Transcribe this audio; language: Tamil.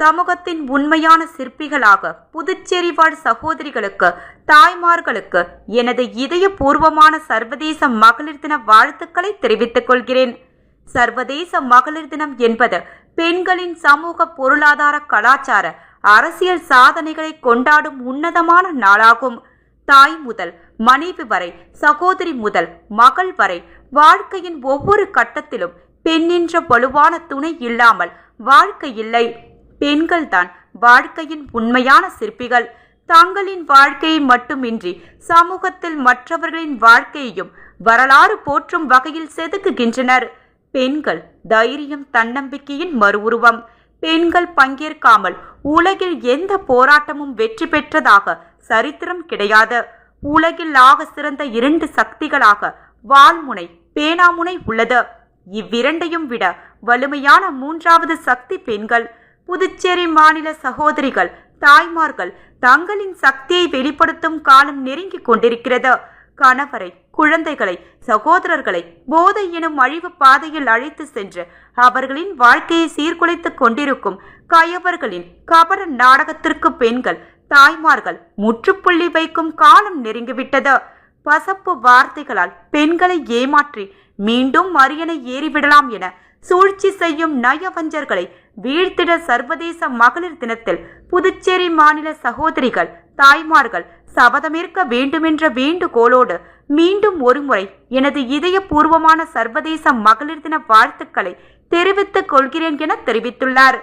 சமூகத்தின் உண்மையான சிற்பிகளாக புதுச்சேரி வாழ் சகோதரிகளுக்கு தாய்மார்களுக்கு எனது இதயபூர்வமான சர்வதேச மகளிர் தின வாழ்த்துக்களை தெரிவித்துக் கொள்கிறேன். சர்வதேச மகளிர் தினம் என்பது பெண்களின் சமூக பொருளாதார கலாச்சார அரசியல் சாதனைகளை கொண்டாடும் உன்னதமான நாளாகும். தாய் முதல் மனைவி வரை சகோதரி முதல் மகள் வரை வாழ்க்கையின் ஒவ்வொரு கட்டத்திலும் பெண்ணின்ற வலுவான துணை இல்லாமல் வாழ்க்கை இல்லை. பெண்கள்தான் வாழ்க்கையின் உண்மையான சிற்பிகள். தங்களின் வாழ்க்கையை மட்டுமின்றி சமூகத்தில் மற்றவர்களின் வாழ்க்கையையும் வரலாறு போற்றும் வகையில் செதுக்குகின்றனர். பெண்கள் தைரியம் தன்னம்பிக்கையின் மறு உருவம் பெண்கள் பங்கேற்காமல் உலகில் எந்த போராட்டமும் வெற்றி பெற்றதாக சரித்திரம் கிடையாது. உலகில் ஆக சிறந்த இரண்டு சக்திகளாக வால்முனை பேனாமுனை உள்ளது. இவ்விரண்டையும் விட வலிமையான மூன்றாவது சக்தி பெண்கள். புதுச்சேரி மாநில சகோதரிகள் தாய்மார்கள் தங்களின் சக்தியை வெளிப்படுத்தும் காலம் நெருங்கிக் கொண்டிருக்கிறது. கணவரை குழந்தைகளை சகோதரர்களை போதை எனும் அழிவு பாதையில் அழைத்து சென்று அவர்களின் வாழ்க்கையை சீர்குலைத்துக் கொண்டிருக்கும் கயவர்களின் கபர நாடகத்திற்கு பெண்கள் தாய்மார்கள் முற்றுப்புள்ளி வைக்கும் காலம் நெருங்கிவிட்டது. பசப்பு வார்த்தைகளால் பெண்களை ஏமாற்றி மீண்டும் அரியணை ஏறிவிடலாம் என சூழ்ச்சி செய்யும் நயவஞ்சர்களை வீழ்த்திட சர்வதேச மகளிர் தினத்தில் புதுச்சேரி மாநில சகோதரிகள் தாய்மார்கள் சபதமேற்க வேண்டுமென்ற வேண்டுகோளோடு மீண்டும் ஒருமுறை எனது இதயபூர்வமான சர்வதேச மகளிர் தின வாழ்த்துக்களை தெரிவித்துக் கொள்கிறேன் என தெரிவித்துள்ளார்.